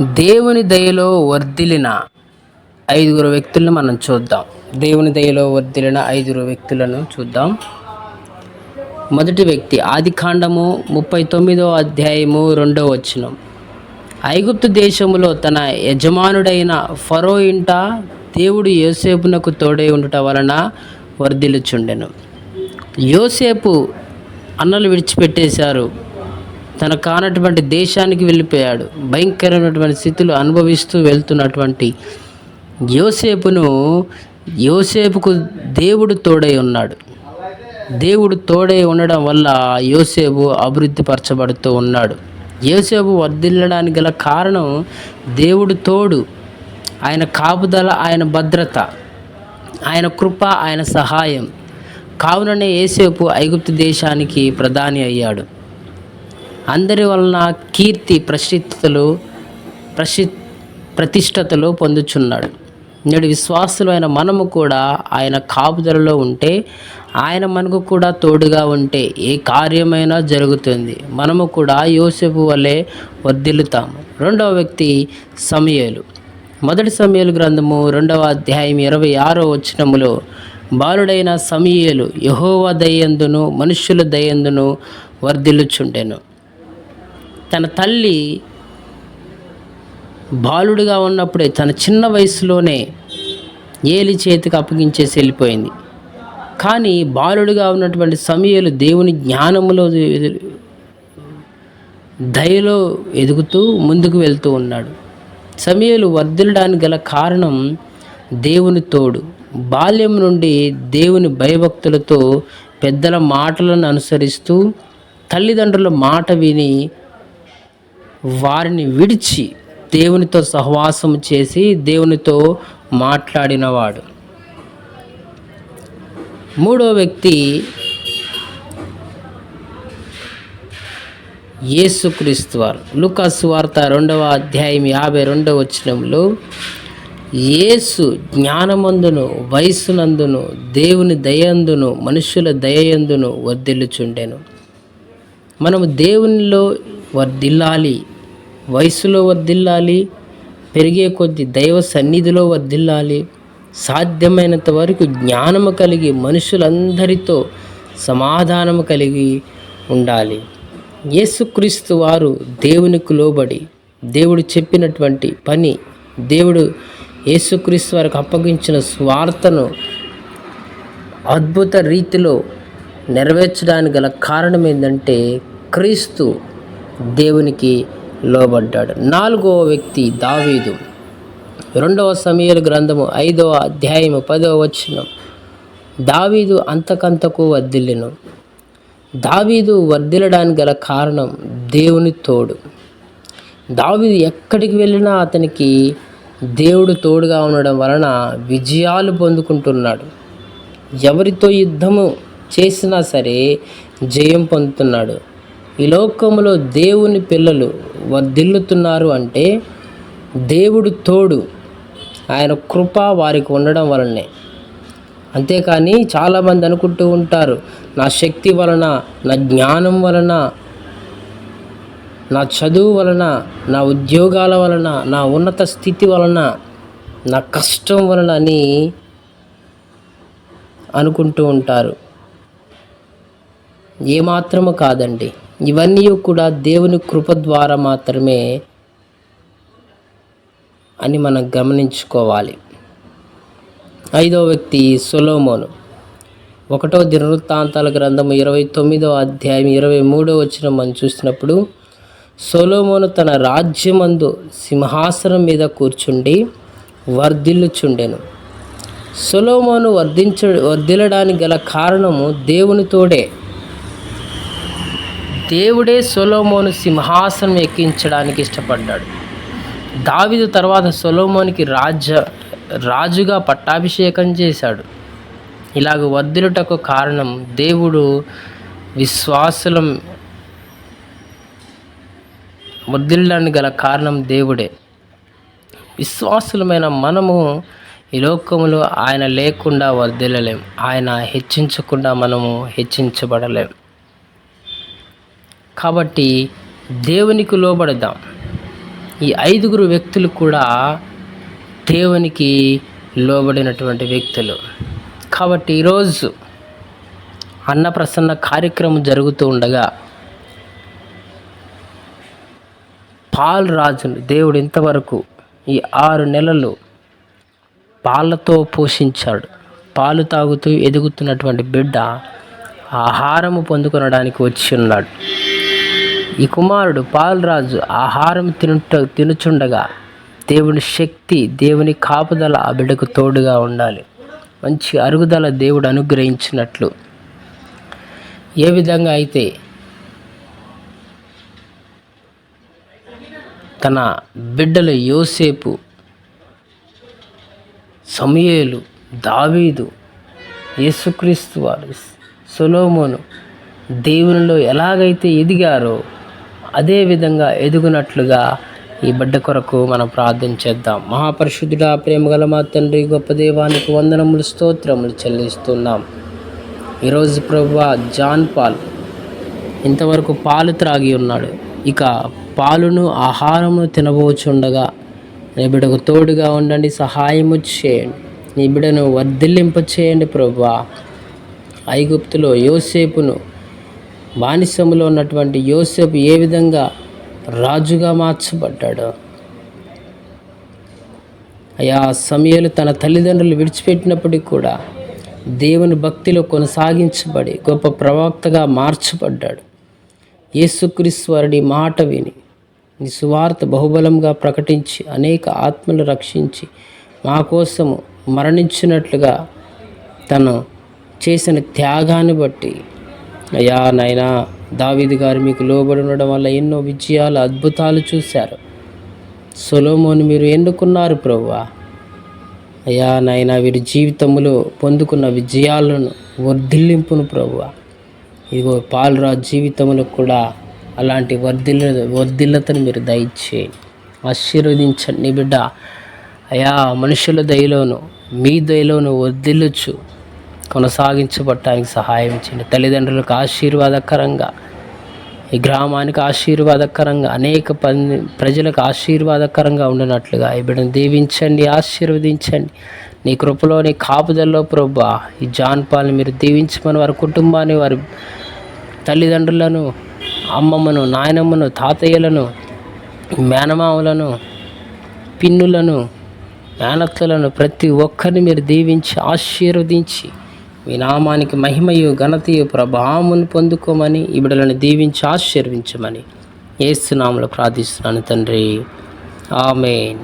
దేవుని దయలో వర్ధిలిన ఐదుగురు వ్యక్తులను మనం చూద్దాం. దేవుని దయలో వర్ధిలిన ఐదుగురు వ్యక్తులను చూద్దాం. మొదటి వ్యక్తి ఆది కాండము ముప్పై తొమ్మిదో అధ్యాయము రెండో వచనం. ఐగుప్తు దేశములో తన యజమానుడైన ఫరో ఇంట దేవుడు యోసేపునకు తోడై ఉండుట వలన వర్ధిలుచుండెను యోసేపు అన్నలు విడిచిపెట్టేశారు. తన కానటువంటి దేశానికి వెళ్ళిపోయాడు. భయంకరమైనటువంటి స్థితులు అనుభవిస్తూ వెళ్తున్నటువంటి యోసేపును యోసేపుకు దేవుడు తోడై ఉన్నాడు. దేవుడు తోడై ఉండడం వల్ల యోసేపు అభివృద్ధి పరచబడుతూ ఉన్నాడు. యోసేపు వర్ధిల్లడానికి గల కారణం దేవుడు తోడు ఆయన కాపుదల ఆయన భద్రత ఆయన కృప ఆయన సహాయం. కావుననే యేసేపు ఐగుప్తు దేశానికి ప్రధాని అయ్యాడు. అందరి వలన కీర్తి ప్రసిద్ధతలు ప్రసి ప్రతిష్టతలు పొందుచున్నాడు. నేడు విశ్వాసులైన మనము కూడా ఆయన కాపుదలలో ఉంటే ఆయన మనకు కూడా తోడుగా ఉంటే ఏ కార్యమైనా జరుగుతుంది. మనము కూడా యోసేపు వలె వర్ధిల్లుతాము రెండవ వ్యక్తి సమయలు. మొదటి సమయలు గ్రంథము రెండవ అధ్యాయం ఇరవై ఆరో వచనములో బాలుడైన సమయలు యహోవ దయందును మనుష్యుల దయందును వర్ధిల్లుచుండెను. తన తల్లి బాలుడిగా ఉన్నప్పుడే తన చిన్న వయసులోనే ఏలి చేతికి అప్పగించేసి వెళ్ళిపోయింది. కానీ బాలుడిగా ఉన్నటువంటి సమయలు దేవుని జ్ఞానములో దయలో ఎదుగుతూ ముందుకు వెళ్తూ ఉన్నాడు. సమయలు వర్ధిల్లడానికి గల కారణం దేవుని తోడు. బాల్యం నుండి దేవుని భయభక్తులతో పెద్దల మాటలను అనుసరిస్తూ తల్లిదండ్రుల మాట విని వారిని విడిచి దేవునితో సహవాసం చేసి దేవునితో మాట్లాడినవాడు. మూడో వ్యక్తి యేసుక్రీస్తు వారు. లుకాసు వార్త రెండవ అధ్యాయం యాభై రెండవ వచనంలో యేసు జ్ఞానమందును వయస్సునందును దేవుని దయందును మనుషుల దయందును వర్ధిల్లుచుండెను. మనము దేవునిలో వర్ధిల్లాలి వయసులో వర్ధిల్లాలి పెరిగే కొద్ది దైవ సన్నిధిలో వర్ధిల్లాలి. సాధ్యమైనంత వరకు జ్ఞానము కలిగి మనుషులందరితో సమాధానము కలిగి ఉండాలి. యేసుక్రీస్తు వారు దేవునికి లోబడి దేవుడు చెప్పినటువంటి పని దేవుడు యేసుక్రీస్తు వారికి అప్పగించిన స్వార్థను అద్భుత రీతిలో నెరవేర్చడానికి గల కారణం ఏంటంటే క్రీస్తు దేవునికి లోబడ్డాడు. నాలుగవ వ్యక్తి దావీదు. రెండవ సమీర గ్రంథము ఐదవ అధ్యాయము పదవ వచనం. దావీదు అంతకంతకు వర్ధిల్లెను. దావీదు వర్ధిల్లడానికి గల కారణం దేవుని తోడు. దావీదు ఎక్కడికి వెళ్ళినా అతనికి దేవుడు తోడుగా ఉండడం వలన విజయాలు పొందుకుంటున్నాడు. ఎవరితో యుద్ధము చేసినా సరే జయం పొందుతున్నాడు. ఈ లోకంలో దేవుని పిల్లలు వర్ధిల్లుతున్నారు అంటే దేవుడు తోడు. ఆయన కృప వారికి ఉండడం వలనే. అంతేకాని చాలామంది అనుకుంటూ ఉంటారు నా శక్తి వలన నా జ్ఞానం వలన నా చదువు వలన నా ఉద్యోగాల వలన నా ఉన్నత స్థితి వలన నా కష్టం వలన అని అనుకుంటూ ఉంటారు. ఏమాత్రము కాదండి. ఇవన్నీ కూడా దేవుని కృప ద్వారా మాత్రమే అని మనం గమనించుకోవాలి. ఐదో వ్యక్తి సొలోమోను. ఒకటో దినవృత్తాంతాల గ్రంథము ఇరవై తొమ్మిదో అధ్యాయం ఇరవై మూడో వచ్చిన మనం చూసినప్పుడు సొలోమోను తన రాజ్యమందు సింహాసనం మీద కూర్చుండి వర్ధిల్లుచుండెను. సొలోమోను వర్ధించ వర్ధిల్లడానికి గల కారణము దేవునితోడే. దేవుడే సొలోమోను సింహాసనం ఎక్కించడానికి ఇష్టపడ్డాడు. దావిదు తర్వాత సొలోమోనికి రాజ్య రాజుగా పట్టాభిషేకం చేశాడు. ఇలాగ వర్ధిలుటకు కారణం దేవుడు విశ్వాసులం వర్ధిల్లడానికి గల కారణం దేవుడే. విశ్వాసులమైన మనము ఈ లోకములో ఆయన లేకుండా వర్ధిల్లలేం ఆయన హెచ్చించకుండా మనము హెచ్చించబడలేం. కాబట్టి దేవునికి లోబడదాం. ఈ ఐదుగురు వ్యక్తులు కూడా దేవునికి లోబడినటువంటి వ్యక్తులు. కాబట్టి ఈరోజు అన్నప్రసన్న కార్యక్రమం జరుగుతూ ఉండగా పాల్ రాజును దేవుడు ఇంతవరకు ఈ ఆరు నెలలు పాలతో పోషించాడు. పాలు తాగుతూ ఎదుగుతున్నటువంటి బిడ్డ ఆహారము పొందుకొనడానికి వచ్చి ఉన్నాడు. ఈ కుమారుడు పాలరాజు ఆహారం తినుట తినుచుండగా దేవుని శక్తి దేవుని కాపుదల ఆ బిడ్డకు తోడుగా ఉండాలి. మంచి అరుగుదల దేవుడు అనుగ్రహించినట్లు. ఏ విధంగా అయితే తన బిడ్డల యోసేపు సమయేలు దావీదు యేసుక్రీస్తు వారు సొలోమోను దేవునిలో ఎలాగైతే ఎదిగారో అదే విధంగా ఎదుగునట్లుగా ఈ బిడ్డ కొరకు మనం ప్రార్థన చేద్దాం. మహాపరిశుద్ధుడా ప్రేమగల మా తండ్రి గొప్ప దేవానికి వందనములు స్తోత్రములు చెల్లిస్తున్నాం. ఈరోజు ప్రభు జాన్ పాల్ ఇంతవరకు పాలు త్రాగి ఉన్నాడు. ఇక పాలును ఆహారమును తినబోచుండగా నీ బిడ్డకు తోడుగా ఉండండి సహాయము చేయండి. నీ బిడ్డను వర్ధిల్లింప చేయండి ప్రభా ఐగుప్తులో యోసేపును బానిసములో ఉన్నటువంటి యోసేపు ఏ విధంగా రాజుగా మార్చబడ్డాడో. అయా సమయాలు తన తల్లిదండ్రులు విడిచిపెట్టినప్పటికీ కూడా దేవుని భక్తిలో కొనసాగించబడి గొప్ప ప్రవక్తగా మార్చబడ్డాడు. యేసుక్రీశ్వరుడి మాట విని నీ సువార్త బహుబలంగా ప్రకటించి అనేక ఆత్మలు రక్షించి మా కోసము మరణించినట్లుగా తను చేసిన త్యాగాన్ని బట్టి అయ్యా నాయనా దావీది గారు మీకు లోబడి ఉండడం వల్ల ఎన్నో విజయాలు అద్భుతాలు చూశారు. సొలోమోని మీరు ఎన్నుకున్నారు ప్రభువా? అయ్యా నాయన వీరి జీవితంలో పొందుకున్న విజయాలను వర్ధిల్లింపును ప్రభువా. ఇదిగో పాలరాజు జీవితంలో కూడా అలాంటి వర్ధిల్ల వర్ధిల్లతను మీరు దయచేయండి ఆశీర్వదించండి బిడ్డ. అయా మనుషుల దయలోను మీ దయలోను వర్ధిల్లొచ్చు. కొనసాగించబట్టడానికి సహాయం చేయండి. తల్లిదండ్రులకు ఆశీర్వాదకరంగా ఈ గ్రామానికి ఆశీర్వాదకరంగా అనేక పని ప్రజలకు ఆశీర్వాదకరంగా ఉండినట్లుగా ఈ బిడ్డను దీవించండి ఆశీర్వదించండి. నీ కృపలో నీ కాపుదల్లో ప్రభా ఈ జాన్ పాల్ని మీరు దీవించమని వారి కుటుంబాన్ని వారి తల్లిదండ్రులను అమ్మమ్మను నాయనమ్మను తాతయ్యలను మేనమామలను పిన్నులను మేనత్తలను ప్రతి ఒక్కరిని మీరు దీవించి ఆశీర్వదించి మీ నామానికి మహిమయు ఘనతయు ప్రభావమును పొందుకోమని ఈ దీవించి ఆశీర్వించమని. ఏసునామలు ప్రార్థిస్తున్నాను తండ్రి. ఆమెన్.